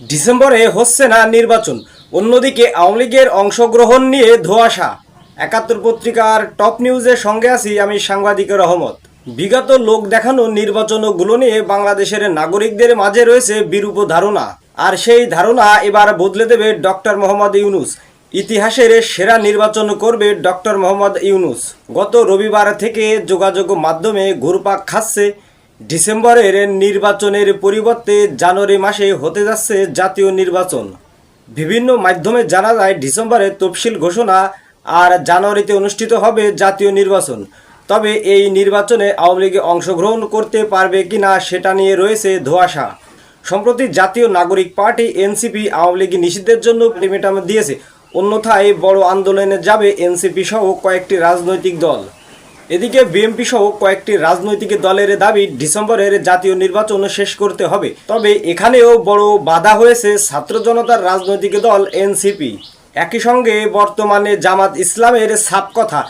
ডিসেম্বরে হচ্ছে না নির্বাচন। অন্যদিকে আওয়ামী লীগের অংশগ্রহণ নিয়ে ধোঁয়াশা। একাত্তর পত্রিকার টপ নিউজের সঙ্গে আছি আমি সাংবাদিক রহমত। বিগত লোক দেখানো নির্বাচনগুলো নিয়ে বাংলাদেশের নাগরিকদের মাঝে রয়েছে বিরূপ ধারণা। আর সেই ধারণা এবার বদলে দেবে ডক্টর মোহাম্মদ ইউনুস। ইতিহাসের সেরা নির্বাচন করবে ডক্টর মোহাম্মদ ইউনুস। গত রবিবার থেকে যোগাযোগ মাধ্যমে ঘুরপাক খাচ্ছে ডিসেম্বরের নির্বাচনের পরিবর্তে জানুয়ারি মাসে হতে যাচ্ছে জাতীয় নির্বাচন। বিভিন্ন মাধ্যমে জানা যায়, ডিসেম্বরে তফসিল ঘোষণা আর জানুয়ারিতে অনুষ্ঠিত হবে জাতীয় নির্বাচন। তবে এই নির্বাচনে আওয়ামী লীগ অংশগ্রহণ করতে পারবে কিনা সেটা নিয়ে রয়েছে ধোঁয়াশা। সম্প্রতি জাতীয় নাগরিক পার্টি এনসিপি আওয়ামী লীগ নিষিদ্ধের জন্য আলটিমেটাম দিয়েছে। অন্যথায় বড় আন্দোলনে যাবে এনসিপি সহ কয়েকটি রাজনৈতিক দল। এদিকে বিএনপি সহ কয়েকটি রাজনৈতিক দলের দাবি ডিসেম্বরের জাতীয় নির্বাচন শেষ করতে হবে। তবে এখানেও বড় বাধা হয়েছে ছাত্র জনতার রাজনৈতিক দল এনসিপি। একই সঙ্গে বর্তমানে জামাত ইসলামের সাপ কথা,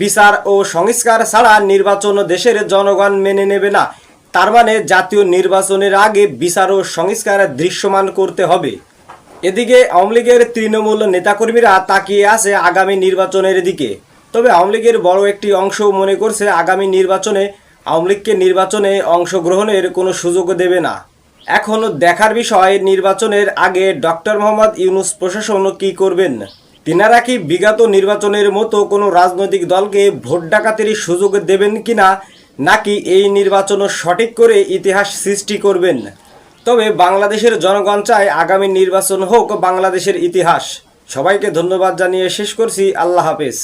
বিচার ও সংস্কার ছাড়া নির্বাচন দেশের জনগণ মেনে নেবে না। তার মানে জাতীয় নির্বাচনের আগে বিচার ও সংস্কার দৃশ্যমান করতে হবে। এদিকে আওয়ামী লীগের তৃণমূল নেতাকর্মীরা তাকিয়ে আছে আগামী নির্বাচনের দিকে। তবে আওয়ামী লীগের বড় একটি অংশ মনে করছে আগামী নির্বাচনে আওয়ামী লীগকে নির্বাচনে অংশগ্রহণের কোনো সুযোগ দেবে না। এখন দেখার বিষয়, নির্বাচনের আগে ডক্টর মোহাম্মদ ইউনুস প্রশাসন কি করবেন? তিনারা কি বিগত নির্বাচনের মতো কোনো রাজনৈতিক দলকে ভোট ডাকাতির সুযোগ দেবেন কিনা, নাকি এই নির্বাচন সঠিক করে ইতিহাস সৃষ্টি করবেন? তবে বাংলাদেশের জনগণ চায় আগামী নির্বাচন হোক বাংলাদেশের ইতিহাস। সবাইকে ধন্যবাদ জানিয়ে শেষ করছি। আল্লাহ হাফেজ।